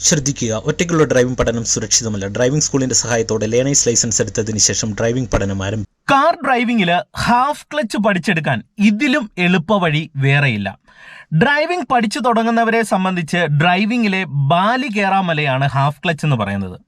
ശ്രദ്ധിക്കുക. ഒറ്റയ്ക്കുള്ള ഡ്രൈവിംഗ് പഠനം സുരക്ഷിതമല്ല. ഡ്രൈവിംഗ് സ്കൂളിന്റെ സഹായത്തോടെ ലേണേഴ്സ് ലൈസൻസ് എടുത്തതിന് ശേഷം ഡ്രൈവിംഗ് പഠനം ആരംഭിക്കും കാർ ഡ്രൈവിംഗിൽ ഹാഫ് ക്ലച്ച് പഠിച്ചെടുക്കാൻ ഇതിലും എളുപ്പ വഴി വേറെയില്ല. ഡ്രൈവിംഗ് പഠിച്ചു തുടങ്ങുന്നവരെ സംബന്ധിച്ച് ഡ്രൈവിങ്ങിലെ ബാലി കയറാമലയാണ് ഹാഫ് ക്ലച്ച് എന്ന് പറയുന്നത്.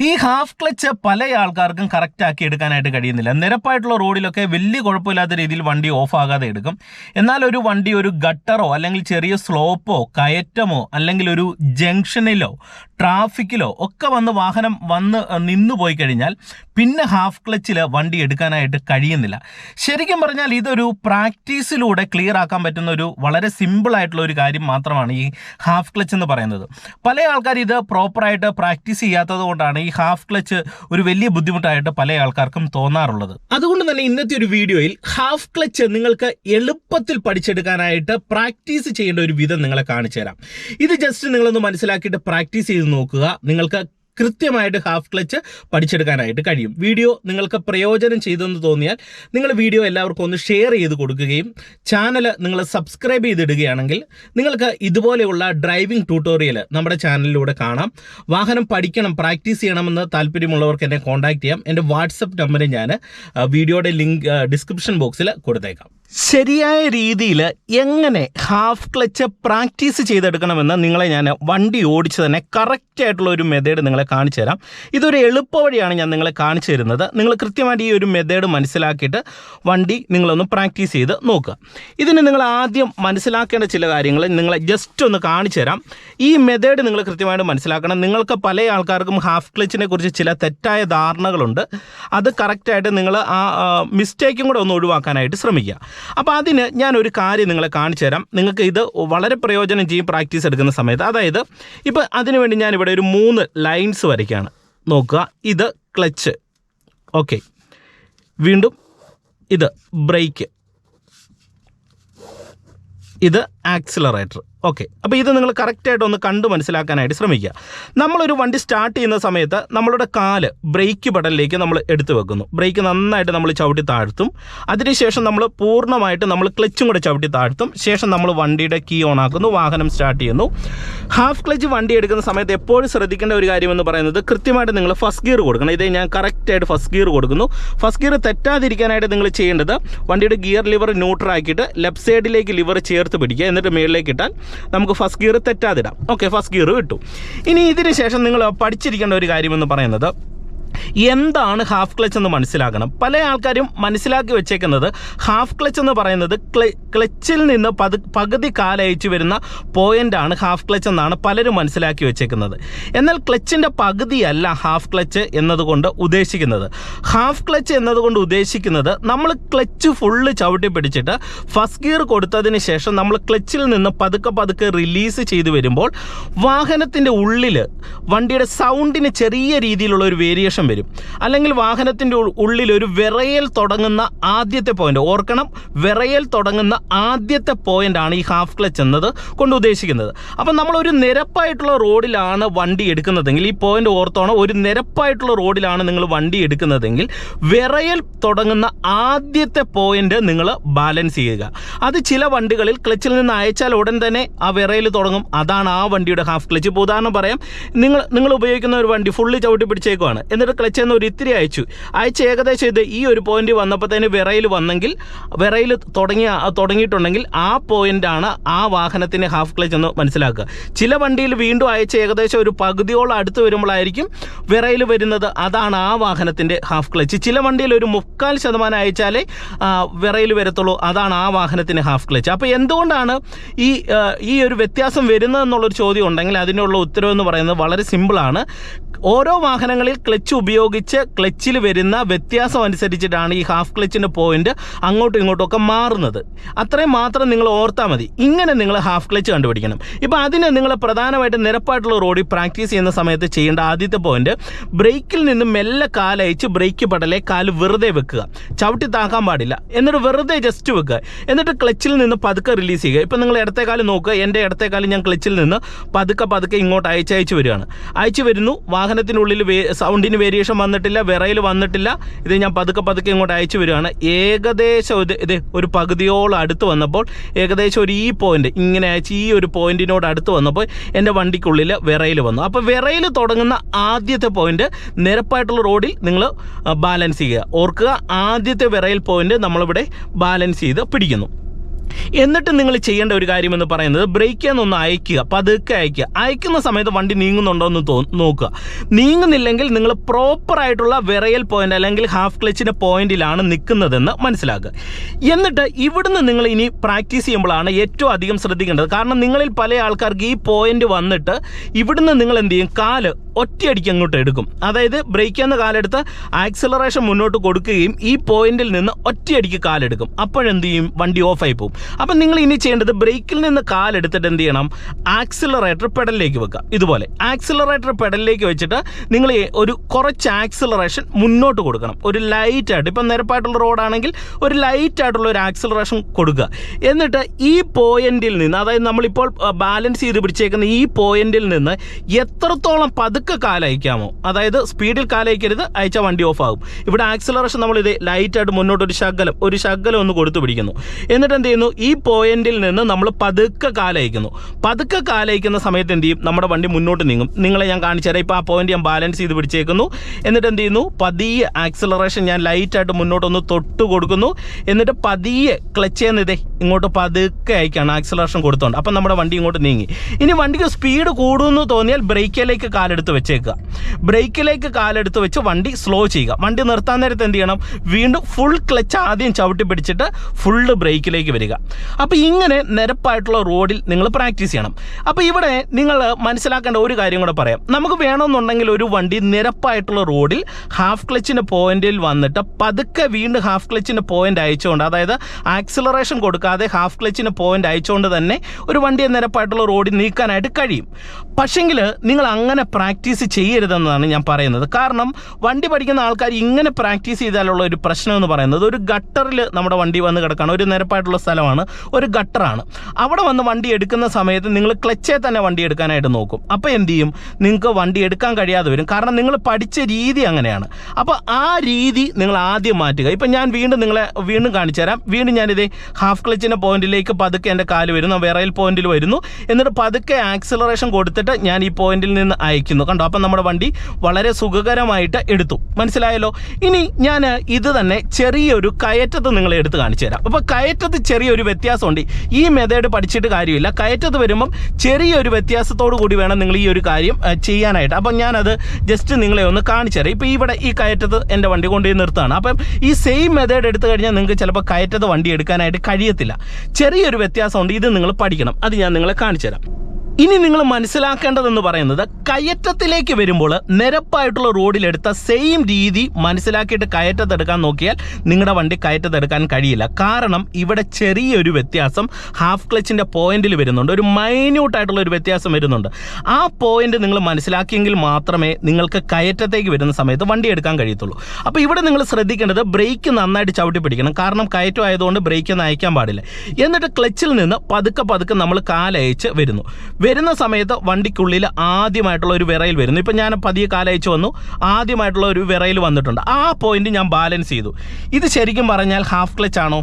ഈ ഹാഫ് ക്ലച്ച് പല ആൾക്കാർക്കും കറക്റ്റ് ആക്കി എടുക്കാനായിട്ട് കഴിയുന്നില്ല. നിരപ്പായിട്ടുള്ള റോഡിലൊക്കെ വലിയ കുഴപ്പമില്ലാത്ത രീതിയിൽ വണ്ടി ഓഫ് ആകാതെ എടുക്കും. എന്നാൽ ഒരു വണ്ടി ഒരു ഗട്ടറോ അല്ലെങ്കിൽ ചെറിയ സ്ലോപ്പോ കയറ്റമോ അല്ലെങ്കിൽ ഒരു ജംഗ്ഷനിലോ ട്രാഫിക്കിലോ ഒക്കെ വന്ന് വാഹനം വന്ന് നിന്നു പോയി കഴിഞ്ഞാൽ പിന്നെ ഹാഫ് ക്ലച്ചിൽ വണ്ടി എടുക്കാനായിട്ട് കഴിയുന്നില്ല. ശരിക്കും പറഞ്ഞാൽ ഇതൊരു പ്രാക്ടീസിലൂടെ ക്ലിയർ ആക്കാൻ പറ്റുന്ന ഒരു വളരെ സിമ്പിൾ ആയിട്ടുള്ള ഒരു കാര്യം മാത്രമാണ് ഈ ഹാഫ് ക്ലച്ച് എന്ന് പറയുന്നത്. പല ആൾക്കാർ ഇത് പ്രോപ്പറായിട്ട് പ്രാക്ടീസ് ചെയ്യാത്തത് കൊണ്ടാണ് ഈ ഹാഫ് ക്ലച്ച് ഒരു വലിയ ബുദ്ധിമുട്ടായിട്ട് പല ആൾക്കാർക്കും തോന്നാറുള്ളത്. അതുകൊണ്ട് തന്നെ ഇന്നത്തെ ഒരു വീഡിയോയിൽ ഹാഫ് ക്ലച്ച് നിങ്ങൾക്ക് എളുപ്പത്തിൽ പഠിച്ചെടുക്കാനായിട്ട് പ്രാക്ടീസ് ചെയ്യേണ്ട ഒരു വിധം നിങ്ങളെ കാണിച്ചു തരാം ഇത് ജസ്റ്റ് നിങ്ങളൊന്ന് മനസ്സിലാക്കിയിട്ട് പ്രാക്ടീസ് ചെയ്ത് നോക്കുക. നിങ്ങൾക്ക് കൃത്യമായിട്ട് ഹാഫ് ക്ലച്ച് പഠിച്ചെടുക്കാനായിട്ട് കഴിയും. വീഡിയോ നിങ്ങൾക്ക് പ്രയോജനം ചെയ്തെന്ന് തോന്നിയാൽ നിങ്ങൾ വീഡിയോ എല്ലാവർക്കും ഒന്ന് ഷെയർ ചെയ്ത് കൊടുക്കുകയും ചാനൽ നിങ്ങൾ സബ്സ്ക്രൈബ് ചെയ്തിടുകയാണെങ്കിൽ നിങ്ങൾക്ക് ഇതുപോലെയുള്ള ഡ്രൈവിംഗ് ട്യൂട്ടോറിയൽ നമ്മുടെ ചാനലിലൂടെ കാണാം. വാഹനം പഠിക്കണം പ്രാക്ടീസ് ചെയ്യണമെന്ന് താല്പര്യമുള്ളവർക്ക് എന്നെ കോൺടാക്ട് ചെയ്യാം. എന്റെ വാട്സപ്പ് നമ്പർ ഞാൻ വീഡിയോയുടെ ലിങ്ക് ഡിസ്ക്രിപ്ഷൻ ബോക്സിൽ കൊടുത്തേക്കാം. ശരിയായ രീതിയിൽ എങ്ങനെ ഹാഫ് ക്ലച്ച് പ്രാക്ടീസ് ചെയ്തെടുക്കണമെന്ന് നിങ്ങളെ ഞാൻ വണ്ടി ഓടിച്ച് തന്നെ കറക്റ്റായിട്ടുള്ള ഒരു മെത്തേഡ് നിങ്ങളെ കാണിച്ചു തരാം. ഇതൊരു എളുപ്പ വഴിയാണ് ഞാൻ നിങ്ങളെ കാണിച്ചു തരുന്നത്. നിങ്ങൾ കൃത്യമായിട്ട് ഈ ഒരു മെത്തേഡ് മനസ്സിലാക്കിയിട്ട് വണ്ടി നിങ്ങളൊന്ന് പ്രാക്ടീസ് ചെയ്ത് നോക്കുക. ഇതിന് നിങ്ങൾ ആദ്യം മനസ്സിലാക്കേണ്ട ചില കാര്യങ്ങൾ നിങ്ങളെ ജസ്റ്റ് ഒന്ന് കാണിച്ചു തരാം. ഈ മെത്തേഡ് നിങ്ങൾ കൃത്യമായിട്ട് മനസ്സിലാക്കണം. നിങ്ങൾക്ക് പല ആൾക്കാർക്കും ഹാഫ് ക്ലച്ചിനെ കുറിച്ച് ചില തെറ്റായ ധാരണകളുണ്ട്. അത് കറക്റ്റായിട്ട് നിങ്ങൾ ആ മിസ്റ്റേക്കും കൂടെ ഒന്ന് ഒഴിവാക്കാനായിട്ട് ശ്രമിക്കുക. അപ്പോൾ അതിന് ഞാനൊരു കാര്യം നിങ്ങളെ കാണിച്ചു തരാം. നിങ്ങൾക്ക് ഇത് വളരെ പ്രയോജനം ചെയ്യും പ്രാക്ടീസ് എടുക്കുന്ന സമയത്ത്. അതായത് ഇപ്പോൾ അതിനുവേണ്ടി ഞാൻ ഇവിടെ ഒരു മൂന്ന് ലൈൻസ് വരയ്ക്കുകയാണ് നോക്കുക. ഇത് ക്ലച്ച്. ഓക്കെ. വീണ്ടും ഇത് ബ്രേക്ക്. ഇത് ആക്സിലറേറ്റർ. ഓക്കെ അപ്പോൾ ഇത് നിങ്ങൾ കറക്റ്റായിട്ട് ഒന്ന് കണ്ട് മനസ്സിലാക്കാനായിട്ട് ശ്രമിക്കുക. നമ്മളൊരു വണ്ടി സ്റ്റാർട്ട് ചെയ്യുന്ന സമയത്ത് നമ്മളുടെ കാൽ ബ്രേക്ക് ബട്ടണിലേക്ക് നമ്മൾ എടുത്തു വെക്കുന്നു. ബ്രേക്ക് നന്നായിട്ട് നമ്മൾ ചവിട്ടി താഴ്ത്തും. അതിനുശേഷം നമ്മൾ പൂർണമായിട്ട് നമ്മൾ ക്ലച്ചും കൂടെ ചവിട്ടി താഴ്ത്തും. ശേഷം നമ്മൾ വണ്ടിയുടെ കീ ഓൺ ആക്കുന്നു. വാഹനം സ്റ്റാർട്ട് ചെയ്യുന്നു. ഹാഫ് ക്ലച്ച് വണ്ടി എടുക്കുന്ന സമയത്ത് എപ്പോഴും ശ്രദ്ധിക്കേണ്ട ഒരു കാര്യമെന്ന് പറയുന്നത് കൃത്യമായിട്ട് നിങ്ങൾ ഫസ്റ്റ് ഗിയർ കൊടുക്കണം. ഇതേ ഞാൻ കറക്റ്റായിട്ട് ഫസ്റ്റ് ഗിയർ കൊടുക്കുന്നു. ഫസ്റ്റ് ഗിയർ തെറ്റാതിരിക്കാനായിട്ട് നിങ്ങൾ ചെയ്യേണ്ടത് വണ്ടിയുടെ ഗിയർ ലിവർ ന്യൂട്രൽ ആക്കിയിട്ട് ലെഫ്റ്റ് സൈഡിലേക്ക് ലിവർ ചേർത്ത് പിടിക്കുക. എന്നിട്ട് മേളിലേക്ക് ഇട്ടാൽ നമുക്ക് ഫസ്റ്റ് ഗിയർ തെറ്റാതിടാം. ഓക്കെ ഫസ്റ്റ് ഗിയർ കിട്ടും ഇനി ഇതിന് ശേഷം നിങ്ങൾ പഠിച്ചിരിക്കേണ്ട ഒരു കാര്യമെന്ന് പറയുന്നത് എന്താണ് ഹാഫ് ക്ലച്ച് എന്ന് മനസ്സിലാക്കണം. പല ആൾക്കാരും മനസ്സിലാക്കി വെച്ചേക്കുന്നത് ഹാഫ് ക്ലച്ച് എന്ന് പറയുന്നത് ക്ല ക്ലച്ചിൽ നിന്ന് പതു പകുതി കാലയച്ചു വരുന്ന പോയിന്റാണ് ഹാഫ് ക്ലച്ച് എന്നാണ് പലരും മനസ്സിലാക്കി വെച്ചേക്കുന്നത്. എന്നാൽ ക്ലച്ചിന്റെ പകുതിയല്ല ഹാഫ് ക്ലച്ച് എന്നതുകൊണ്ട് ഉദ്ദേശിക്കുന്നത്. ഹാഫ് ക്ലച്ച് എന്നതുകൊണ്ട് ഉദ്ദേശിക്കുന്നത് നമ്മൾ ക്ലച്ച് ഫുള്ള് ചവിട്ടി പിടിച്ചിട്ട് ഫസ്റ്റ് ഗിയർ കൊടുത്തതിന് ശേഷം നമ്മൾ ക്ലച്ചിൽ നിന്ന് പതുക്കെ പതുക്കെ റിലീസ് ചെയ്തു വരുമ്പോൾ വാഹനത്തിന്റെ ഉള്ളിൽ വണ്ടിയുടെ സൗണ്ടിന് ചെറിയ രീതിയിലുള്ള ഒരു വേരിയേഷൻ വരും. അല്ലെങ്കിൽ വാഹനത്തിന്റെ ഉള്ളിൽ ഒരു വിറയൽ തുടങ്ങുന്ന ആദ്യത്തെ പോയിന്റ് ഓർക്കണം വിറയൽ തുടങ്ങുന്ന ആദ്യത്തെ പോയിന്റ് ആണ് ഈ ഹാഫ് ക്ലച്ച് എന്നത് കൊണ്ട് ഉദ്ദേശിക്കുന്നത്. അപ്പം ഒരു നിരപ്പായിട്ടുള്ള റോഡിലാണ് വണ്ടി എടുക്കുന്നതെങ്കിൽ ഈ പോയിന്റ് ഓർത്തോണം ഒരു നിരപ്പായിട്ടുള്ള റോഡിലാണ് നിങ്ങൾ വണ്ടി എടുക്കുന്നതെങ്കിൽ വിറയൽ തുടങ്ങുന്ന ആദ്യത്തെ പോയിന്റ് നിങ്ങൾ ബാലൻസ് ചെയ്യുക. അത് ചില വണ്ടികളിൽ ക്ലച്ചിൽ നിന്ന് അയച്ചാൽ ഉടൻ തന്നെ ആ വിറയൽ തുടങ്ങും. അതാണ് ആ വണ്ടിയുടെ ഹാഫ് ക്ലച്ച് ഇപ്പോൾ ഉദാഹരണം പറയാം. നിങ്ങൾ നിങ്ങൾ ഉപയോഗിക്കുന്ന ഒരു വണ്ടി ഫുള്ളി ചവിട്ടി പിടിച്ചേക്കുവാണ്. എന്നിട്ട് ക്ലച്ച് എന്ന് ഒരു ഇത്തിരി അയച്ചു. അയച്ച് ഏകദേശം ഇത് ഈ ഒരു പോയിന്റ് വന്നപ്പോഴത്തേന് വിറയിൽ വന്നെങ്കിൽ വിറയിൽ തുടങ്ങിയ തുടങ്ങിയിട്ടുണ്ടെങ്കിൽ ആ പോയിന്റാണ് ആ വാഹനത്തിന്റെ ഹാഫ് ക്ലച്ച് എന്ന് മനസ്സിലാക്കുക. ചില വണ്ടിയിൽ വീണ്ടും അയച്ച് ഏകദേശം ഒരു പകുതിയോളം അടുത്ത് വരുമ്പോഴായിരിക്കും വിറയിൽ വരുന്നത്. അതാണ് ആ വാഹനത്തിന്റെ ഹാഫ് ക്ലച്ച് ചില വണ്ടിയിൽ ഒരു മുക്കാൽ ശതമാനം അയച്ചാലേ വിറയിൽ വരത്തുള്ളൂ. അതാണ് ആ വാഹനത്തിന്റെ ഹാഫ് ക്ലച്ച് അപ്പോൾ എന്തുകൊണ്ടാണ് ഈ ഈ ഒരു വ്യത്യാസം വരുന്നതെന്നുള്ളൊരു ചോദ്യം ഉണ്ടെങ്കിൽ അതിനുള്ള ഉത്തരവ് എന്ന് പറയുന്നത് വളരെ സിമ്പിളാണ് ഓരോ വാഹനങ്ങളിൽ ക്ലച്ച് ഉപയോഗിച്ച് ക്ലച്ചിൽ വരുന്ന വ്യത്യാസം അനുസരിച്ചിട്ടാണ് ഈ ഹാഫ് ക്ലച്ചിന്റെ പോയിന്റ് അങ്ങോട്ടും ഇങ്ങോട്ടും ഒക്കെ മാറുന്നത്. അത്രയും മാത്രം നിങ്ങൾ ഓർത്താൽ മതി. ഇങ്ങനെ നിങ്ങൾ ഹാഫ് ക്ലച്ച് കണ്ടുപിടിക്കണം. ഇപ്പോൾ അതിന് നിങ്ങൾ പ്രധാനമായിട്ട് നിരപ്പായിട്ടുള്ള റോഡിൽ പ്രാക്ടീസ് ചെയ്യുന്ന സമയത്ത് ചെയ്യേണ്ട ആദ്യത്തെ പോയിന്റ് ബ്രേക്കിൽ നിന്ന് മെല്ലെ കാലയച്ച് ബ്രേക്ക് പടലെ കാൽ വെറുതെ വെക്കുക. ചവിട്ടി താക്കാൻ പാടില്ല. എന്നിട്ട് വെറുതെ ജസ്റ്റ് വെക്കുക. എന്നിട്ട് ക്ലച്ചിൽ നിന്ന് പതുക്കെ റിലീസ് ചെയ്യുക. ഇപ്പം നിങ്ങൾ ഇടത്തെ കാലം നോക്കുക. എന്റെ ഇടത്തെ കാലം ഞാൻ ക്ലച്ചിൽ നിന്ന് പതുക്കെ പതുക്കെ ഇങ്ങോട്ട് അയച്ചയച്ച് വരികയാണ്. അയച്ചു വരുന്നു. വാഹനം വാഹനത്തിനുള്ളിൽ സൗണ്ടിന് വേരിയേഷൻ വന്നിട്ടില്ല വിറയിൽ വന്നിട്ടില്ല. ഇത് ഞാൻ പതുക്കെ പതുക്കെ ഇങ്ങോട്ട് അയച്ചു വരികയാണ്. ഏകദേശം ഇത് ഇത് ഒരു പകുതിയോളം അടുത്ത് വന്നപ്പോൾ ഏകദേശം ഒരു ഈ പോയിന്റ് ഇങ്ങനെ അയച്ച് ഈ ഒരു പോയിന്റിനോട് അടുത്ത് വന്നപ്പോൾ എന്റെ വണ്ടിക്കുള്ളിൽ വിറയിൽ വന്നു. അപ്പോൾ വിറയിൽ തുടങ്ങുന്ന ആദ്യത്തെ പോയിന്റ് നിരപ്പായിട്ടുള്ള റോഡിൽ നിങ്ങൾ ബാലൻസ് ചെയ്യുക. ഓർക്കുക ആദ്യത്തെ വിറയിൽ പോയിന്റ് നമ്മളിവിടെ ബാലൻസ് ചെയ്ത് പിടിക്കുന്നു. എന്നിട്ട് നിങ്ങൾ ചെയ്യേണ്ട ഒരു കാര്യം എന്ന് പറയുന്നത് ബ്രേക്ക് എന്നൊന്ന് അയക്കുക പതുക്കെ അയക്കുക അയക്കുന്ന സമയത്ത് വണ്ടി നീങ്ങുന്നുണ്ടോ എന്ന് നോക്കുക. നീങ്ങുന്നില്ലെങ്കിൽ നിങ്ങൾ പ്രോപ്പർ ആയിട്ടുള്ള വിറയൽ പോയിന്റ് അല്ലെങ്കിൽ ഹാഫ് ക്ലച്ചിന്റെ പോയിന്റിലാണ് നിൽക്കുന്നതെന്ന് മനസ്സിലാക്കുക. എന്നിട്ട് ഇവിടുന്ന് നിങ്ങൾ ഇനി പ്രാക്ടീസ് ചെയ്യുമ്പോഴാണ് ഏറ്റവും അധികം ശ്രദ്ധിക്കേണ്ടത്. കാരണം നിങ്ങളിൽ പല ആൾക്കാർക്ക് ഈ പോയിന്റ് വന്നിട്ട് ഇവിടുന്ന് നിങ്ങൾ എന്ത് ചെയ്യും? കാൽ ഒറ്റയടിക്ക് അങ്ങോട്ട് എടുക്കും. അതായത് ബ്രേക്ക് എന്ന കാലെടുത്ത് ആക്സിലറേഷൻ മുന്നോട്ട് കൊടുക്കുകയും ഈ പോയിന്റിൽ നിന്ന് ഒറ്റയടിക്ക് കാലെടുക്കും. അപ്പോഴെന്ത് ചെയ്യും? വണ്ടി ഓഫായി പോകും അപ്പം നിങ്ങൾ ഇനി ചെയ്യേണ്ടത് ബ്രേക്കിൽ നിന്ന് കാലെടുത്തിട്ട് എന്ത് ചെയ്യണം? ആക്സിലറേറ്റർ പെഡലിലേക്ക് വെക്കുക. ഇതുപോലെ. ആക്സിലറേറ്റർ പെഡലിലേക്ക് വെച്ചിട്ട് നിങ്ങൾ ഒരു കുറച്ച് ആക്സിലറേഷൻ മുന്നോട്ട് കൊടുക്കണം. ഒരു ലൈറ്റായിട്ട് ഇപ്പം നിരപ്പായിട്ടുള്ള റോഡാണെങ്കിൽ ഒരു ലൈറ്റായിട്ടുള്ള ഒരു ആക്സിലറേഷൻ കൊടുക്കുക. എന്നിട്ട് ഈ പോയിന്റിൽ നിന്ന് അതായത് നമ്മളിപ്പോൾ ബാലൻസ് ചെയ്ത് പിടിച്ചേക്കുന്ന ഈ പോയിന്റിൽ നിന്ന് എത്രത്തോളം പതുക്കെ കാലയക്കാമോ? അതായത് സ്പീഡിൽ കാലയക്കരുത് അയച്ചാൽ വണ്ടി ഓഫ് ആകും ഇവിടെ ആക്സിലറേഷൻ നമ്മൾ ഇത് ലൈറ്റായിട്ട് മുന്നോട്ട് ഒരു ശകലം ഒരു ശകലം ഒന്ന് കൊടുത്തു പിടിക്കുന്നു. എന്നിട്ട് എന്ത് ചെയ്യുന്നു? ഈ പോയിന്റിൽ നിന്ന് നമ്മൾ പതുക്കെ കാലയക്കുന്നു. പതുക്കെ കാലയക്കുന്ന സമയത്ത് എന്ത് ചെയ്യും? നമ്മുടെ വണ്ടി മുന്നോട്ട് നീങ്ങും. നിങ്ങളെ ഞാൻ കാണിച്ചു തരാം. ഇപ്പോൾ ആ പോയിന്റ് ഞാൻ ബാലൻസ് ചെയ്ത് പിടിച്ചേക്കുന്നു. എന്നിട്ട് എന്ത് ചെയ്യുന്നു? പതിയെ ആക്സിലറേഷൻ ഞാൻ ലൈറ്റായിട്ട് മുന്നോട്ടൊന്ന് തൊട്ട് കൊടുക്കുന്നു. എന്നിട്ട് പതിയെ ക്ലച്ച് ചെയ്യുന്ന ഇതേ ഇങ്ങോട്ട് പതുക്കെ അയക്കാണ്. ആക്സിലറേഷൻ കൊടുത്തോണ്ട്. അപ്പം നമ്മുടെ വണ്ടി ഇങ്ങോട്ട് നീങ്ങി. ഇനി വണ്ടിക്ക് സ്പീഡ് കൂടുമെന്ന് തോന്നിയാൽ ബ്രേക്കിലേക്ക് കാലെടുത്ത് വെച്ചേക്കുക. ബ്രേക്കിലേക്ക് കാലെടുത്ത് വെച്ച് വണ്ടി സ്ലോ ചെയ്യുക. വണ്ടി നിർത്താൻ നേരത്ത് എന്ത് ചെയ്യണം? വീണ്ടും ഫുൾ ക്ലച്ച് ആദ്യം ചവിട്ടി പിടിച്ചിട്ട് ഫുള്ള് ബ്രേക്കിലേക്ക് വരിക. അപ്പോൾ ഇങ്ങനെ നിരപ്പായിട്ടുള്ള റോഡിൽ നിങ്ങൾ പ്രാക്ടീസ് ചെയ്യണം. അപ്പോൾ ഇവിടെ നിങ്ങൾ മനസ്സിലാക്കേണ്ട ഒരു കാര്യം കൂടെ പറയാം. നമുക്ക് വേണമെന്നുണ്ടെങ്കിൽ ഒരു വണ്ടി നിരപ്പായിട്ടുള്ള റോഡിൽ ഹാഫ് ക്ലച്ചിന്റെ പോയിന്റിൽ വന്നിട്ട് പതുക്കെ വീണ്ടും ഹാഫ് ക്ലച്ചിന്റെ പോയിന്റ് അയച്ചുകൊണ്ട് അതായത് ആക്സിലറേഷൻ കൊടുക്കാതെ ഹാഫ് ക്ലച്ചിന്റെ പോയിന്റ് അയച്ചുകൊണ്ട് തന്നെ ഒരു വണ്ടിയെ നിരപ്പായിട്ടുള്ള റോഡിൽ നീക്കാനായിട്ട് കഴിയും. പക്ഷെങ്കിൽ നിങ്ങൾ അങ്ങനെ പ്രാക്ടീസ് ചെയ്യരുതെന്നാണ് ഞാൻ പറയുന്നത്. കാരണം വണ്ടി പഠിക്കുന്ന ആൾക്കാർ ഇങ്ങനെ പ്രാക്ടീസ് ചെയ്താലുള്ള ഒരു പ്രശ്നം എന്ന് പറയുന്നത് ഒരു ഗട്ടറിൽ നമ്മുടെ വണ്ടി വന്ന് കിടക്കുകയാണ് ഒരു നിരപ്പായിട്ടുള്ള സ്ഥലമാണ്. ഒരു ഗട്ടറാണ്. അവിടെ വന്ന് വണ്ടി എടുക്കുന്ന സമയത്ത് നിങ്ങൾ ക്ലച്ചേ തന്നെ വണ്ടി എടുക്കാനായിട്ട് നോക്കും. അപ്പോൾ എന്ത് ചെയ്യും? നിങ്ങൾക്ക് വണ്ടി എടുക്കാൻ കഴിയാതെ വരും. കാരണം നിങ്ങൾ പഠിച്ച രീതി അങ്ങനെയാണ്. അപ്പോൾ ആ രീതി നിങ്ങൾ ആദ്യം മാറ്റുക. ഇപ്പം ഞാൻ വീണ്ടും നിങ്ങളെ വീണ്ടും കാണിച്ചു തരാം. വീണ്ടും ഞാനിതേ ഹാഫ് ക്ലച്ചിന്റെ പോയിന്റിലേക്ക് പതുക്കെ എന്റെ കാൽ വരുന്നു. വിറയൽ പോയിന്റിൽ വരുന്നു. എന്നിട്ട് പതുക്കെ ആക്സിലറേഷൻ കൊടുത്തിട്ട് ഞാൻ ഈ പോയിന്റിൽ നിന്ന് അയക്കുന്നു കണ്ടോ. അപ്പം നമ്മുടെ വണ്ടി വളരെ സുഖകരമായിട്ട് എടുത്തു. മനസ്സിലായല്ലോ? ഇനി ഞാൻ ഇത് തന്നെ ചെറിയൊരു കയറ്റത്ത് നിങ്ങളെ എടുത്ത് കാണിച്ചു തരാം. അപ്പോൾ കയറ്റത്ത് ചെറിയൊരു വ്യത്യാസമുണ്ട്. ഈ മെത്തേഡ് പഠിച്ചിട്ട് കാര്യമില്ല. കയറ്റത്ത് വരുമ്പം ചെറിയൊരു വ്യത്യാസത്തോടു കൂടി വേണം നിങ്ങൾ ഈ ഒരു കാര്യം ചെയ്യാനായിട്ട്. അപ്പം ഞാനത് ജസ്റ്റ് നിങ്ങളെ ഒന്ന് കാണിച്ചു തരാം. ഇപ്പോൾ ഇവിടെ ഈ കയറ്റത്ത് എന്റെ വണ്ടി കൊണ്ടുപോയി നിർത്താണ് അപ്പം ഈ സെയിം മെത്തേഡ് എടുത്തു കഴിഞ്ഞാൽ നിങ്ങൾക്ക് ചിലപ്പോൾ കയറ്റത്ത് വണ്ടി എടുക്കാനായിട്ട് കഴിയത്തില്ല. ചെറിയൊരു വ്യത്യാസമുണ്ട്. ഇത് നിങ്ങൾ പഠിക്കണം. അത് ഞാൻ നിങ്ങളെ കാണിച്ചു തരാം. ഇനി നിങ്ങൾ മനസ്സിലാക്കേണ്ടതെന്ന് പറയുന്നത് കയറ്റത്തിലേക്ക് വരുമ്പോൾ നിരപ്പായിട്ടുള്ള റോഡിലെടുത്ത സെയിം രീതി മനസ്സിലാക്കിയിട്ട് കയറ്റത്തെടുക്കാൻ നോക്കിയാൽ നിങ്ങളുടെ വണ്ടി കയറ്റത്തെടുക്കാൻ കഴിയില്ല. കാരണം ഇവിടെ ചെറിയൊരു വ്യത്യാസം ഹാഫ് ക്ലച്ചിന്റെ പോയിന്റിൽ വരുന്നുണ്ട്. ഒരു മൈന്യൂട്ട് ആയിട്ടുള്ള ഒരു വ്യത്യാസം വരുന്നുണ്ട്. ആ പോയിന്റ് നിങ്ങൾ മനസ്സിലാക്കിയെങ്കിൽ മാത്രമേ നിങ്ങൾക്ക് കയറ്റത്തേക്ക് വരുന്ന സമയത്ത് വണ്ടി എടുക്കാൻ കഴിയത്തുള്ളൂ. അപ്പോൾ ഇവിടെ നിങ്ങൾ ശ്രദ്ധിക്കേണ്ടത് ബ്രേക്ക് നന്നായിട്ട് ചവിട്ടി പിടിക്കണം. കാരണം കയറ്റം ആയതുകൊണ്ട് ബ്രേക്ക് ഒന്നും അയക്കാൻ പാടില്ല. എന്നിട്ട് ക്ലച്ചിൽ നിന്ന് പതുക്കെ പതുക്കെ നമ്മൾ കാലയച്ച് വരുന്നു. വരുന്ന സമയത്ത് വണ്ടിക്കുള്ളിൽ ആദ്യമായിട്ടുള്ള ഒരു വിറയിൽ വരുന്നു. ഇപ്പം ഞാൻ പതിയെ കാലയച്ച് വന്നു. ആദ്യമായിട്ടുള്ള ഒരു വിറയിൽ വന്നിട്ടുണ്ട്. ആ പോയിന്റ് ഞാൻ ബാലൻസ് ചെയ്തു. ഇത് ശരിക്കും പറഞ്ഞാൽ ഹാഫ് ക്ലച്ച് ആണോ?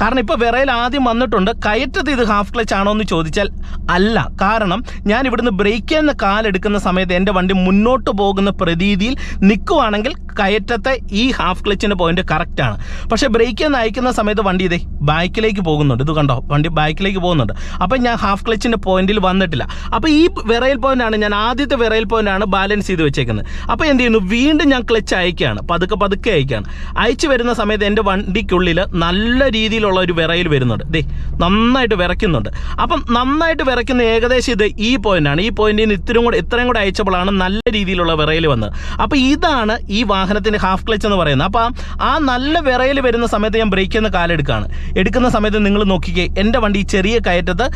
കാരണം ഇപ്പോൾ വിറയിൽ ആദ്യം വന്നിട്ടുണ്ട്. കയറ്റത്ത് ഇത് ഹാഫ് ക്ലച്ച് ആണോ എന്ന് ചോദിച്ചാൽ അല്ല. കാരണം ഞാൻ ഇവിടുന്ന് ബ്രേക്ക് ചെയ്യുന്ന കാലെടുക്കുന്ന സമയത്ത് എന്റെ വണ്ടി മുന്നോട്ട് പോകുന്ന പ്രതീതിയിൽ നിൽക്കുവാണെങ്കിൽ കയറ്റത്തെ ഈ ഹാഫ് ക്ലച്ചിന്റെ പോയിന്റ് കറക്റ്റാണ് പക്ഷേ ബ്രേക്ക് ചെയ്യുന്ന അയക്കുന്ന സമയത്ത് വണ്ടി ഇതേ ബാക്കിലേക്ക് പോകുന്നുണ്ട്. ഇത് കണ്ടോ? വണ്ടി ബാക്കിലേക്ക് പോകുന്നുണ്ട്. അപ്പം ഞാൻ ഹാഫ് ക്ലച്ചിന്റെ പോയിന്റിൽ വന്നിട്ടില്ല. അപ്പോൾ ഈ വിറയിൽ പോയിന്റാണ് ഞാൻ ആദ്യത്തെ വിറയിൽ പോയിന്റാണ് ബാലൻസ് ചെയ്ത് വെച്ചേക്കുന്നത്. അപ്പോൾ എന്ത് ചെയ്യുന്നു? വീണ്ടും ഞാൻ ക്ലച്ച് അയക്കുകയാണ്. പതുക്കെ പതുക്കെ അയക്കുകയാണ്. അയച്ചു വരുന്ന സമയത്ത് എന്റെ വണ്ടിക്കുള്ളിൽ നല്ല രീതിയിലുള്ള ഒരു വിറയിൽ വരുന്നുണ്ട്. ദേ നന്നായിട്ട് വിറയ്ക്കുന്നുണ്ട്. അപ്പം നന്നായിട്ട് വിറയ്ക്കുന്ന ഏകദേശം ഇത് ഈ പോയിന്റാണ് ഈ പോയിന്റിൽ നിന്ന് ഇത്രയും കൂടെ ഇത്രയും കൂടെ അയച്ചപ്പോഴാണ് നല്ല രീതിയിലുള്ള വിറയിൽ വന്നത്. അപ്പോൾ ഇതാണ് ഈ വാഹനത്തിന്റെ ഹാഫ് ക്ലച്ച് എന്ന് പറയുന്നത്. അപ്പോൾ ആ നല്ല വിറയിൽ വരുന്ന സമയത്ത് ഞാൻ ബ്രേക്ക് ചെയ്യുന്ന കാലെടുക്കുകയാണ് എടുക്കുന്ന സമയത്ത് നിങ്ങൾ നോക്കിക്കേ എന്റെ വണ്ടി ചെറിയ കയറ്റത്ത്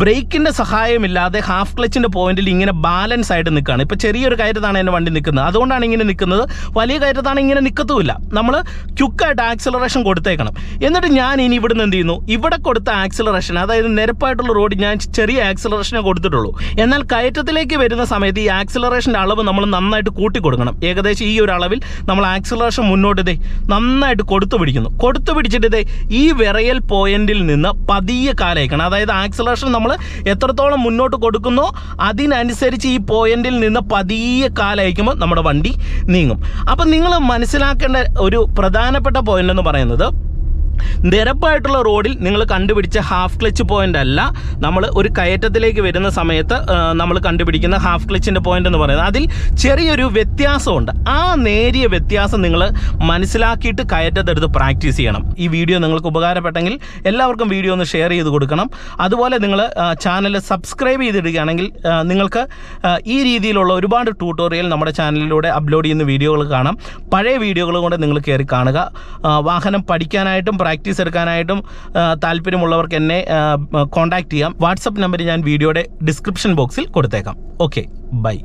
ബ്രേക്കിന്റെ സഹായമില്ലാതെ ഹാഫ് ക്ലച്ചിന്റെ പോയിന്റിൽ ഇങ്ങനെ ബാലൻസ് ആയിട്ട് നിൽക്കുകയാണ്. ഇപ്പോൾ ചെറിയൊരു കയറ്റത്താണ് എന്റെ വണ്ടി നിൽക്കുന്നത്. അതുകൊണ്ടാണ് ഇങ്ങനെ നിൽക്കുന്നത്. വലിയ കയറ്റത്താണ് ഇങ്ങനെ നിൽക്കത്തുമില്ല. നമ്മൾ ക്യുക്കായിട്ട് ആക്സലറേഷൻ കൊടുത്തേക്കണം. എന്നിട്ട് ഞാൻ ഇനി ഇവിടുന്ന് എന്ത് ചെയ്യുന്നു? ഇവിടെ കൊടുത്ത ആക്സിലറേഷൻ അതായത് നിരപ്പായിട്ടുള്ള റോഡ് ഞാൻ ചെറിയ ആക്സിലറേഷനെ കൊടുത്തിട്ടുള്ളൂ. എന്നാൽ കയറ്റത്തിലേക്ക് വരുന്ന സമയത്ത് ഈ ആക്സിലറേഷന്റെ അളവ് നമ്മൾ നന്നായിട്ട് കൂട്ടി കൊടുക്കണം ഏകദേശം ഈ ഒരു അളവിൽ നമ്മൾ ആക്സിലറേഷൻ മുന്നോട്ട് ഇതേ നന്നായിട്ട് കൊടുത്തു പിടിക്കുന്നു. കൊടുത്തു പിടിച്ചിട്ട് ഇതേ ഈ വിറയൽ പോയിന്റിൽ നിന്ന് പതിയെ കാലയക്കണം അതായത് ആക്സിലറേഷൻ നമ്മൾ എത്രത്തോളം മുന്നോട്ട് കൊടുക്കുന്നോ അതിനനുസരിച്ച് ഈ പോയിന്റിൽ നിന്ന് പതിയെ കാലയക്കുമ്പോൾ നമ്മുടെ വണ്ടി നീങ്ങും. അപ്പം നിങ്ങൾ മനസ്സിലാക്കേണ്ട ഒരു പ്രധാനപ്പെട്ട പോയിന്റ് എന്ന് പറയുന്നത് നിരപ്പായിട്ടുള്ള റോഡിൽ നിങ്ങൾ കണ്ടുപിടിച്ച ഹാഫ് ക്ലച്ച് പോയിന്റ് അല്ല. നമ്മൾ ഒരു കയറ്റത്തിലേക്ക് വരുന്ന സമയത്ത് നമ്മൾ കണ്ടുപിടിക്കുന്ന ഹാഫ് ക്ലച്ചിന്റെ പോയിന്റ് എന്ന് പറയുന്നത്. അതിൽ ചെറിയൊരു വ്യത്യാസമുണ്ട്. ആ നേരിയ വ്യത്യാസം നിങ്ങൾ മനസ്സിലാക്കിയിട്ട് കയറ്റത്തെടുത്ത് പ്രാക്ടീസ് ചെയ്യണം. ഈ വീഡിയോ നിങ്ങൾക്ക് ഉപകാരപ്പെട്ടെങ്കിൽ എല്ലാവർക്കും വീഡിയോ ഒന്ന് ഷെയർ ചെയ്ത് കൊടുക്കണം. അതുപോലെ നിങ്ങൾ ചാനൽ സബ്സ്ക്രൈബ് ചെയ്തിടുകയാണെങ്കിൽ നിങ്ങൾക്ക് ഈ രീതിയിലുള്ള ഒരുപാട് ട്യൂട്ടോറിയൽ നമ്മുടെ ചാനലിലൂടെ അപ്ലോഡ് ചെയ്യുന്ന വീഡിയോകൾ കാണാം. പഴയ വീഡിയോകൾ കൊണ്ട് നിങ്ങൾ കയറി കാണുക. വാഹനം പഠിക്കാനായിട്ടും പ്രാക്ടീസ് എടുക്കാനായിട്ടും താല്പര്യമുള്ളവർക്ക് എന്നെ കോൺടാക്ട് ചെയ്യാം. വാട്സപ്പ് നമ്പർ ഞാൻ വീഡിയോയുടെ ഡിസ്ക്രിപ്ഷൻ ബോക്സിൽ കൊടുത്തേക്കാം. Okay bye.